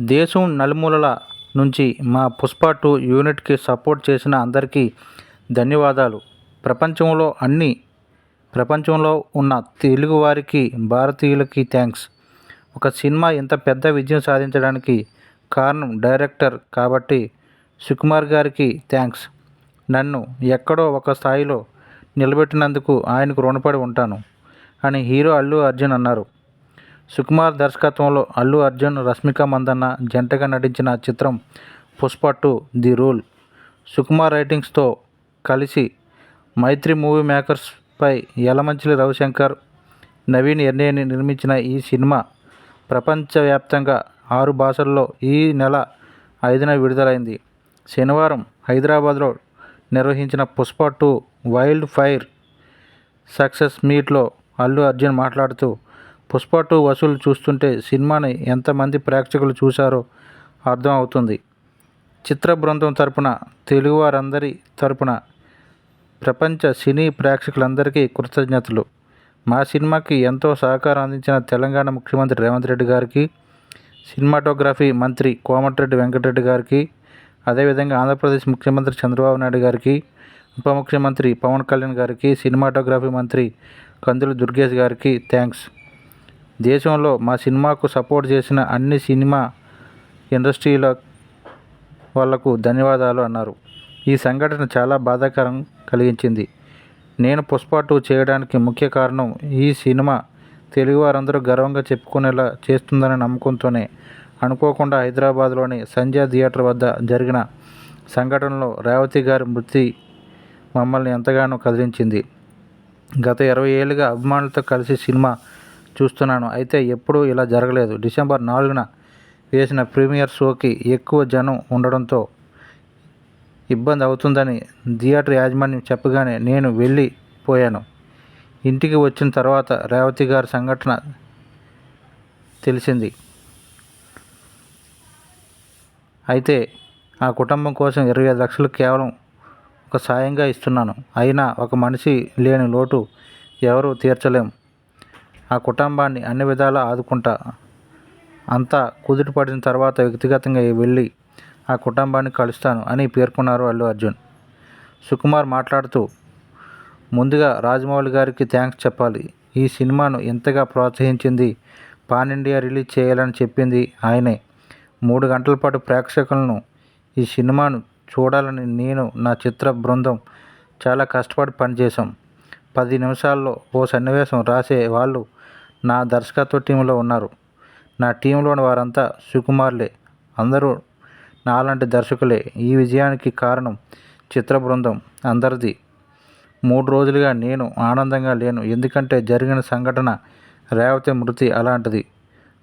దేశం నలుమూలల నుంచి మా పుష్ప టూ యూనిట్కి సపోర్ట్ చేసిన అందరికీ ధన్యవాదాలు. ప్రపంచంలో అన్ని ప్రపంచంలో ఉన్న తెలుగువారికి భారతీయులకి థ్యాంక్స్. ఒక సినిమా ఇంత పెద్ద విజయం సాధించడానికి కారణం డైరెక్టర్ కాబట్టి సుకుమార్ గారికి థ్యాంక్స్. నన్ను ఎక్కడో ఒక స్థాయిలో నిలబెట్టినందుకు ఆయనకు రుణపడి ఉంటాను అని హీరో అల్లు అర్జున్ అన్నారు. సుకుమార్ దర్శకత్వంలో అల్లు అర్జున్ రష్మిక మందన్న జంటగా నటించిన చిత్రం Pushpa two the rule. Sukumar రైటింగ్స్తో కలిసి మైత్రి మూవీ మేకర్స్పై యలమంచిలి రవిశంకర్ నవీన్ ఎర్నేని నిర్మించిన ఈ సినిమా ప్రపంచవ్యాప్తంగా ఆరు భాషల్లో ఈ నెల ఐదున విడుదలైంది. శనివారం హైదరాబాద్లో నిర్వహించిన Pushpa two wild fire success మీట్లో అల్లు అర్జున్ మాట్లాడుతూ పుష్ప టూ వసూలు చూస్తుంటే సినిమాని ఎంతమంది ప్రేక్షకులు చూశారో అర్థం అవుతుంది. చిత్ర బృందం తరపున తెలుగువారందరి తరపున ప్రపంచ సినీ ప్రేక్షకులందరికీ కృతజ్ఞతలు. మా సినిమాకి ఎంతో సహకారం అందించిన తెలంగాణ ముఖ్యమంత్రి రేవంత్ రెడ్డి గారికి సినిమాటోగ్రఫీ మంత్రి కోమటిరెడ్డి వెంకటరెడ్డి గారికి అదేవిధంగా ఆంధ్రప్రదేశ్ ముఖ్యమంత్రి చంద్రబాబు నాయుడు గారికి ఉప ముఖ్యమంత్రి పవన్ కళ్యాణ్ గారికి సినిమాటోగ్రఫీ మంత్రి కందులు దుర్గేష్ గారికి థ్యాంక్స్. దేశంలో మా సినిమాకు సపోర్ట్ చేసిన అన్ని సినిమా ఇండస్ట్రీల వాళ్ళకు ధన్యవాదాలు అన్నారు. ఈ సంఘటన చాలా బాధాకరం కలిగించింది. నేను పుష్ప టూ చేయడానికి ముఖ్య కారణం ఈ సినిమా తెలుగు వారందరూ గర్వంగా చెప్పుకునేలా చేస్తుందనే నమ్మకంతోనే అనుకోకుండా హైదరాబాద్లోని సంధ్యా థియేటర్ వద్ద జరిగిన సంఘటనలో రేవతి గారి మృతి మమ్మల్ని ఎంతగానో కదిలించింది. గత ఇరవై ఏళ్ళుగా అభిమానులతో కలిసి సినిమా చూస్తున్నాను. అయితే ఎప్పుడూ ఇలా జరగలేదు. డిసెంబర్ నాలుగున వేసిన ప్రీమియర్ షోకి ఎక్కువ జనం ఉండడంతో ఇబ్బంది అవుతుందని థియేటర్ యాజమాన్యం చెప్పగానే నేను వెళ్ళిపోయాను ఇంటికి వచ్చిన తర్వాత రేవతి గారి సంఘటన తెలిసింది. అయితే ఆ కుటుంబం కోసం ఇరవై ఐదు లక్షలు కేవలం ఒక సాయంగా ఇస్తున్నాను. అయినా ఒక మనిషి లేని లోటు ఎవరూ తీర్చలేం. ఆ కుటుంబాన్ని అన్ని విధాలా ఆదుకుంటా. అంతా కుదుట పడిన తర్వాత వ్యక్తిగతంగా వెళ్ళి ఆ కుటుంబాన్ని కలుస్తాను అని పేర్కొన్నారు అల్లు అర్జున్. సుకుమార్ మాట్లాడుతూ ముందుగా రాజమౌళి గారికి థ్యాంక్స్ చెప్పాలి. ఈ సినిమాను ఎంతగా ప్రోత్సహించింది పాన్ ఇండియా రిలీజ్ చేయాలని చెప్పింది ఆయనే. మూడు గంటల పాటు ప్రేక్షకులను ఈ సినిమాను చూడాలని నేను నా చిత్ర బృందం చాలా కష్టపడి పనిచేశాం. పది నిమిషాల్లో ఓ సన్నివేశం రాసే వాళ్ళు నా దర్శకత్వ టీంలో ఉన్నారు. నా టీంలోని వారంతా సుకుమార్లే. అందరూ నాలాంటి దర్శకులే. ఈ విజయానికి కారణం చిత్ర బృందం అందరిది. మూడు రోజులుగా నేను ఆనందంగా లేను. ఎందుకంటే జరిగిన సంఘటన రేవతి మృతి అలాంటిది.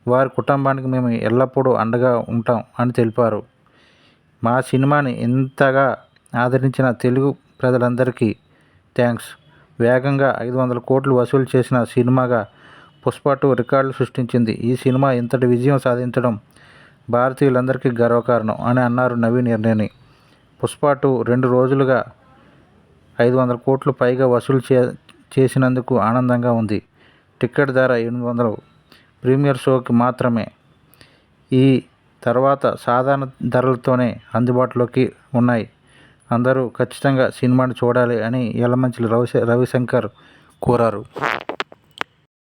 వారి కుటుంబానికి మేము ఎల్లప్పుడూ అండగా ఉంటాం అని తెలిపారు. మా సినిమాని ఇంతగా ఆదరించిన తెలుగు ప్రజలందరికీ థ్యాంక్స్ వేగంగా ఐదు వందల కోట్లు వసూలు చేసిన సినిమాగా పుష్ప టూ రికార్డులు సృష్టించింది. ఈ సినిమా ఇంతటి విజయం సాధించడం భారతీయులందరికీ గర్వకారణం అని అన్నారు నవీన్ ఎర్నేని. పుష్ప టూ రెండు రోజులుగా ఐదు వందల కోట్లు పైగా వసూలు చే చేసినందుకు ఆనందంగా ఉంది. టికెట్ ధర ఎనిమిది వందలు. ప్రీమియర్ షోకి మాత్రమే. ఈ తర్వాత సాధారణ ధరలతోనే అందుబాటులోకి ఉన్నాయి. అందరూ ఖచ్చితంగా సినిమాను చూడాలి అని యలమంచిలి రవి రవిశంకర్ కోరారు.